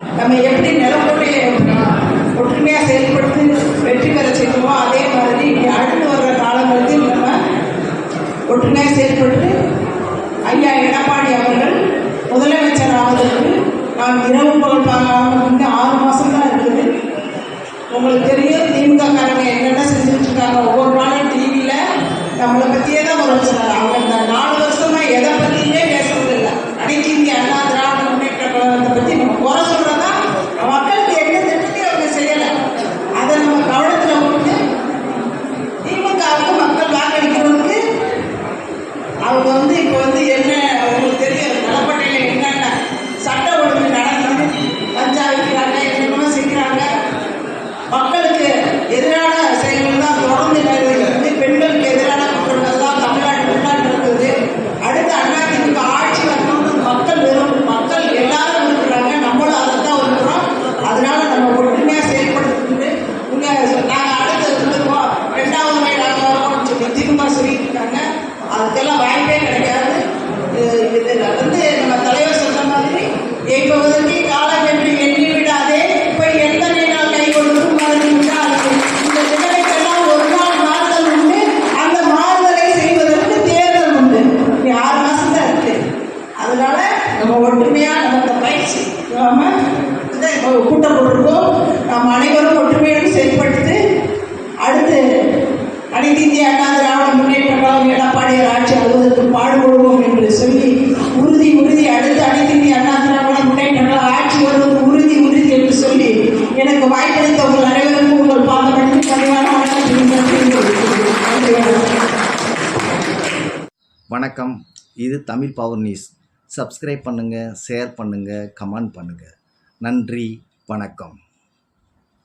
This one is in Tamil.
நம்ம எப்படி நிலக்கோட்டையை ஒற்றுமையாக செயல்படுத்தி வெற்றி பெற செய்வோமோ அதே மாதிரி அடுத்து வர்ற காலங்களுக்கு நம்ம ஒற்றுமையாக செயல்பட்டு ஐயா எடப்பாடி அவர்கள் முதலமைச்சர் ஆவதற்கு நாம் இரவு பகல் பார்க்காம ஆறு மாதம் தான் இருக்குது. உங்களுக்கு தெரியும் திமுக காரங்க என்னென்ன செஞ்சுட்டு இருக்காங்க ஒவ்வொரு நாளும் டிவியில் நம்மளை பற்றியே தான் ஒரு சொன்னாங்க அவங்க இந்த நாலு வருஷமா எதை பற்றியுமே பேசுறது இல்லை அனைத்து இந்திய அண்ணா திராவிட முன்னேற்ற கழகத்தை பற்றி நம்ம குறை அதுக்கெல்லாம் வாய்ப்பே கிடைக்காது. இது- வந்து நம்ம தலைவர் சொன்ன மாதிரி எய்பவதற்கு காலம் என்று எண்ணி விடாதே இப்போ எத்தனை நாள் கை கொடுக்கும் மறந்து விட்டால் இந்த நிலைமைக்கெல்லாம் ஒரு நாள் மாறுதல் உண்டு. அந்த மாறுதலை செய்வதற்கு தேர்தல் உண்டு. இனி ஆறு மாசம் தான் இருக்கு. அதனால நம்ம ஒற்றுமையா நம்ம இந்த பயிற்சி நாம இந்த கூட்டம் போட்டிருக்கோம் நாம் அனைவரும் ஒற்றுமையோடு செயல்பட்டு அடுத்து அனைத்து இந்திய அண்ணா திராவிட முன்னேற்ற கழகம் எடப்பாடியார் ஆட்சி அலுவலகற்கு பாடுபடுவோம் என்று சொல்லி உறுதி உறுதி அடுத்து அனைத்து இந்திய அண்ணா திராவிட முன்னேற்ற ஆட்சி வருவது உறுதி உறுதி என்று சொல்லி எனக்கு வாய்ப்பளித்த உங்கள் அனைவருக்கும் உங்கள் பாதமடைந்து பதிவான வணக்கம் வணக்கம். இது தமிழ் பவர் நியூஸ். சப்ஸ்கிரைப் பண்ணுங்கள் ஷேர் பண்ணுங்கள் கமெண்ட் பண்ணுங்கள் நன்றி வணக்கம்.